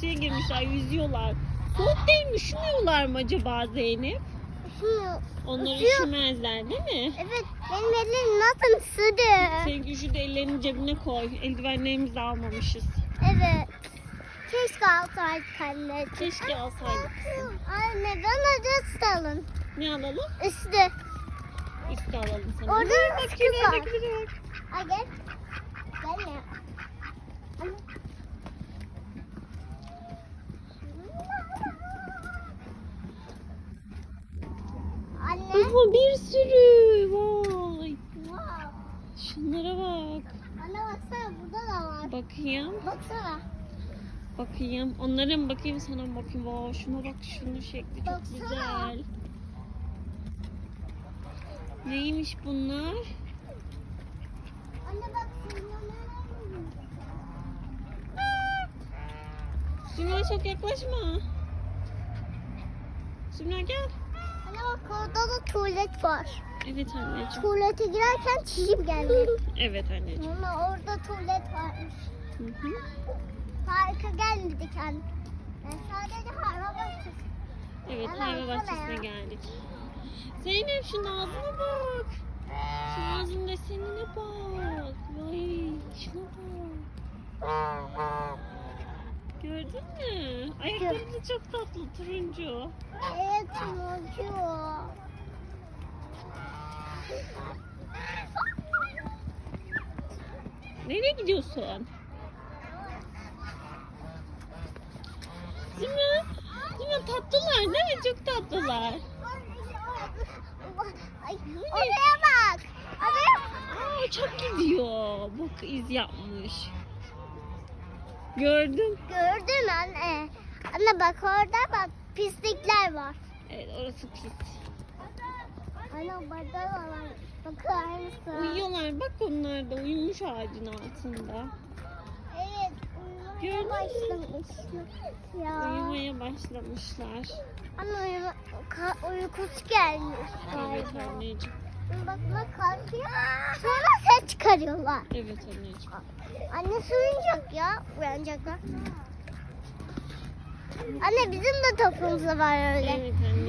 suya girmişler yüzüyorlar. Soğuk değil mi? Üşümüyorlar mı acaba Zeynep? Üşümüyor. Onlar Üşüyor. üşümezler değil mi? Evet benim elim nasıl ısıdı? Senin üşü de ellerini cebine koy. Eldivenlerimizi almamışız. Evet. Keşke alsaydık anne. Keşke alsaydık. Anne bana da tutalım. Ne alalım? Üstü. Üstü alalım sana. Orada bir kız var. Ay gel. Gel ne? Baba bir sürü. Vay. Şunlara bak. Anne baksana burada da var. Bakayım. Baksana. Bakayım. Onlara mı bakayım sana mı bakayım? Vay şuna bak şunun şekli çok Baksana. güzel. Neymiş bunlar? Anne bak. Zümra çok yaklaşma. Zümra gel. Anne bak orada da tuvalet var. Evet anneciğim. Tuvalete girerken çişim geldi. Evet anneciğim. Ama orada tuvalet varmış. Hı hı. Harika gelmedik anne. Ben sadece bahçesi. Evet Ana, hayvan bahçesine ya. geldik. Zeynep şu ağzına bak. Şu ağzın desenine bak. Vay şuna bak. Mü? Ayakları da çok tatlı turuncu. Evet turuncu. Nereye gidiyorsun? Zümra, Zümra tatlılar değil mi? Çok tatlılar. Ay, oraya bak. Oraya Aa çok gidiyor. Bak iz yapmış. Gördün. Gördün anne. Anne bak orada bak pislikler var. Evet orası pis. Anne burada da var. Bakar mısın? Uyuyorlar. Bak onlar da uyumuş ağacın altında. Evet. Uyumaya başlamışlar. Ya. Uyumaya başlamışlar. Anne uyuma, uykusu gelmiş. Evet anneciğim. Bak bak kalkıyor. Sonra çıkarıyorlar. Evet anneciğim. Anne suyuncak ya. Uyanacaklar. Anne bizim de topumuz var öyle. Evet anneciğim.